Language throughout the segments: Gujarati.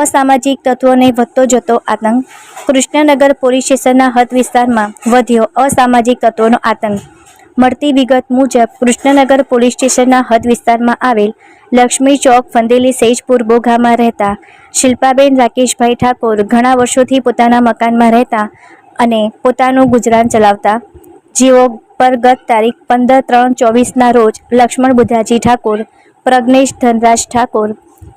અસામાજિક તત્વોને વધતો જતો આતંક કૃષ્ણનગર પોલીસ સ્ટેશનના હદ વિસ્તારમાં વધ્યો અસામાજિક તત્વોનો આતંક. મળતી વિગત મુજબ, કૃષ્ણનગર પોલીસ સ્ટેશનના હદ વિસ્તારમાં આવેલ લક્ષ્મી ચોક ફંદેલી સેજપુર બોઘામાં રહેતા શિલ્પાબેન રાકેશભાઈ ઠાકોર ઘણા વર્ષોથી પોતાના મકાનમાં રહેતા અને પોતાનું ગુજરાન ચલાવતા. જેઓ પર ગત તારીખ પંદર ત્રણ ચોવીસના રોજ લક્ષ્મણ બુધાજી ઠાકોર, પ્રજ્ઞેશ ધનરાજ ઠાકોર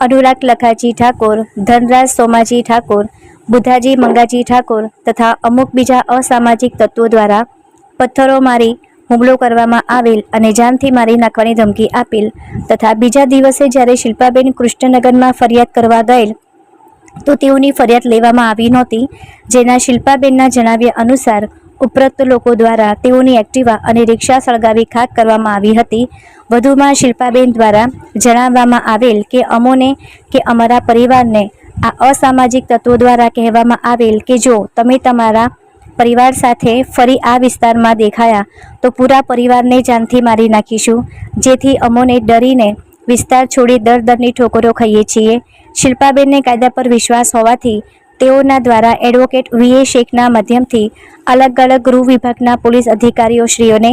અનુરાગ લખાજી ઠાકોર, ધનરાજ સોમાજી ઠાકોર બુધાજી મંગાજી ઠાકોર તથા અમુક બીજા અસામાજિક તત્વો દ્વારા પથ્થરો મારી હુમલો કરવામાં આવેલ અને જાનથી મારી નાખવાની ધમકી આપેલ તથા બીજા દિવસે જ્યારે શિલ્પાબેન કૃષ્ણનગરમાં ફરિયાદ કરવા ગયેલ, તો તેઓની ફરિયાદ લેવામાં આવી નહોતી. જેના શિલ્પાબેનના જણાવ્યા અનુસાર ઉપરોક્ત લોકો દ્વારા તેઓની એક્ટિવા અને રિક્ષા સળગાવી ખાક કરવામાં આવી હતી. વધુમાં શિલ્પાબેન દ્વારા જણાવવામાં આવેલ કે અમોને કે અમારા પરિવારને આ અસામાજિક તત્વો દ્વારા કહેવામાં આવેલ કે જો તમે તમારા પરિવાર સાથે ફરી આ વિસ્તારમાં દેખાયા, તો પૂરા પરિવારને જાનથી મારી નાખીશું. જેથી અમોને ડરીને વિસ્તાર છોડી દર દરની ઠોકરો ખાઈએ છીએ. શિલ્પાબેનને કાયદા પર વિશ્વાસ હોવાથી તેઓના દ્વારા એડવોકેટ વીએ શેખના માધ્યમથી અલગ અલગ ગૃહ વિભાગના પોલીસ અધિકારીઓ શ્રીઓને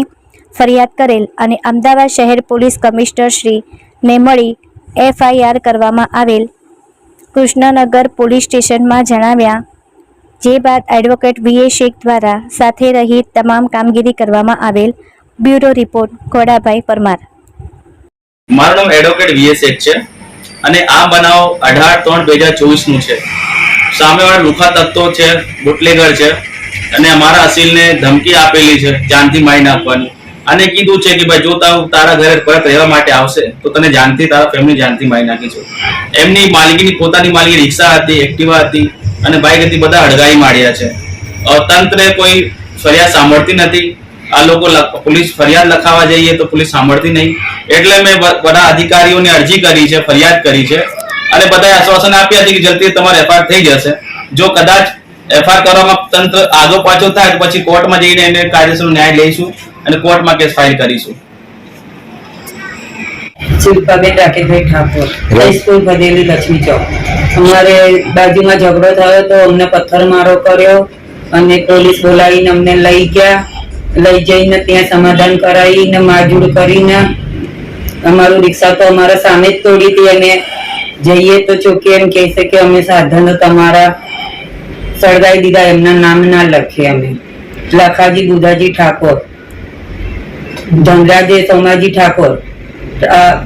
ફરિયાદ કરેલ અને અમદાવાદ શહેર પોલીસ કમિશનરશ્રીને મળી એફઆઈઆર કરવામાં આવેલ. કૃષ્ણનગર પોલીસ સ્ટેશનમાં જણાવ્યા, જે બાદ એડવોકેટ વીએ શેખ દ્વારા સાથે રહી તમામ કામગીરી કરવામાં આવેલ. Bureau report Ghodabhai Parmar. મારું નામ એડવોકેટ વીએ શેખ છે અને આ બનાવ અઢાર ત્રણ બે હજાર ચોવીસનું છે. સામેવાળા લુખા તત્વો છે, બુટલેગર છે, અને અમારા અસીલને ધમકી આપેલી છે, જાનથી મારી નાખવાની. અને કીધું છે કે ભાઈ જો તારા ઘરે પરત રહેવા માટે આવશે, તો તને જાનથી, તારા ફેમિલી જાનથી મારી નાખીશું એમની માલિકીની પોતાની માલિકી રિક્ષા હતી, એક્ટિવા હતી, અને બાઇક હતી, બધા અડગાઈ માર્યા છે. તંત્રે કોઈ ફરિયાદ સાંભળતી નથી. આ લોકો પોલીસ ફરિયાદ લખાવા જઈએ તો પોલીસ સાંભળતી નહીં. એટલે મેં બધા અધિકારીઓને અરજી કરી છે, ફરિયાદ કરી છે. અને બધાએ આશ્વાસન આપ્યા છે કે જલ્દી તમારે એફઆઈઆર થઈ જશે. જો કદાચ એફઆઈઆર કરવામાં તંત્ર આગો પાછો થાય તો પછી કોર્ટમાં જઈને એને કાયદેસર ન્યાય લઈશું અને કોર્ટમાં કેસ ફાઇલ કરીશું. Shilpaben Rakeshbhai Thakor high school Bhadeli Laxmi Chowk. અમારે બાજુમાં ઝઘડો થયો તો અમને પથ્થરમારો કર્યો અને પોલીસ બોલાવીને અમને લઈ ગયા. લઈ જઈને ત્યાં સમાધાન કરાવીને મારઝૂડ કરીને અમારું રિક્ષા તો અમારા સામે જ તોડી હતી અને જઈએ તો ચોખ્ખી એમ કહી છે કે અમે સાધનો તમારા સળગાવી દીધા એમના નામ ના લખીએ અમે. લખાજી બુધાજી ઠાકોર ધનરાજે સોમાજી ઠાકોર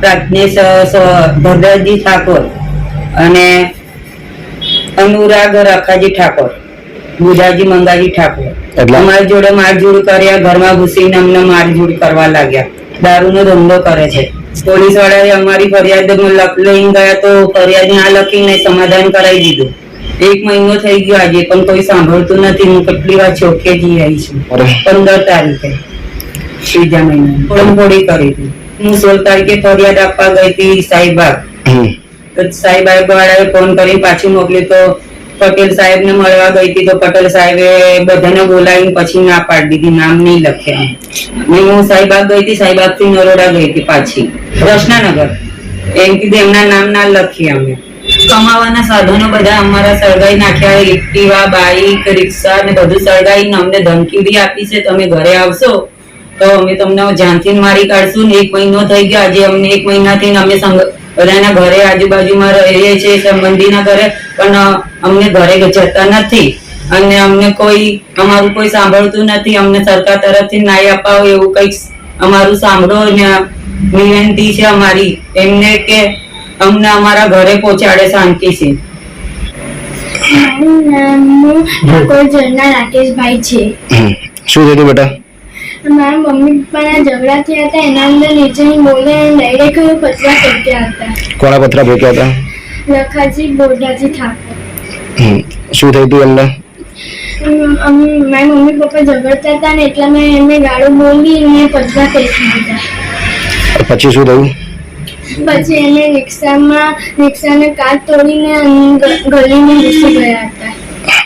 પ્રાજ્ઞેશ ભદ્રજી ઠાકોર અને અનુરાગ રખાજી ઠાકોર બુધાજી મંગાજી ઠાકોર. અમારી જોડે મારઝૂડ કર્યા ઘરમાં ઘૂસીને અમને મારઝૂડ કરવા લાગ્યા. દારૂનો ધંધો કરે છે. પોલીસ વાળાએ અમારી ફરિયાદ લઈને ગયા તો ફરિયાદ ના લખીને સમાધાન કરાવી દીધું. એક મહિનો થઈ ગયો આજે પણ કોઈ સાંભળતું નથી. હું કેટલી વાર ચોકે જઈ આવી છું. પંદર તારીખે. ત્રીજા મહિના. ફોડી કરી હતી. હું સોળ તારીખે ફરિયાદ આપવા ગઈ હતી સાહેબ. તો સાહેબાગ વાળાએ ફોન કરી પાછી મોકલી તો પટેલ સાહેબને મળવા ગઈ હતી તો પટેલ સાહેબે બધાને બોલાવીને પછી ના પાડી દીધી, નામ નહીં લખ્યા ને હું સાહેબાગ ગઈ હતી સાહેબાગથી નરોડા ગઈ હતી પાછી. કૃષ્ણનગર. એમ કીધું એમના નામ ના લખીએ અમે. કમાવાના સાધનો બધા અમારા સળગાઈ નાખ્યા એક્ટિવા બાઈક, રિક્ષા ને બધું સળગાઈને અમને ધમકી બી આપી છે, તમે ઘરે આવશો તો અમે તમને જાનથી મારી કાઢશું ને એક મહિનો થઈ ગયો, આજે અમને એક મહિનાથી અમે બધાના ઘરે આજુબાજુમાં રહીએ છીએ સંબંધીના ઘરે પણ અમને ઘરે જતા નથી. અને અમને કોઈ અમારું કોઈ સાંભળતું નથી. અમને સરકાર તરફથી ન્યાય અપાવો એવું કંઈક અમારું સાંભળો ને વિનંતી છે અમારી. એમને કે અમને અમારા ઘરે પહોંચાડે શાંતિથી. મારું નામ ઠાકોર ઝરના રાકેશભાઈ છે. શું થયું બેટા? મારા મમ્મી પપ્પાના ઝઘડા થયા હતા એના અંદર નીચેની બોલે ડાયરેક્ટ પતરા ફેંક્યા હતા. કોણા પતરા ફેંક્યા હતા? લખાજી બોરડાજી ઠાકોર. શું થયું તું એમને? અમ, અમ, મારા મમ્મી પપ્પા ઝઘડતા હતા ને એટલા મેં એમને ગાળો બોલી અને પતરા ફેંકી દીધા. પછી શું થયું? પછી એને રિક્ષામાં રિક્ષાને કાચ તોડીને અંદર ગલીમાં ઘૂસી ગયા હતા.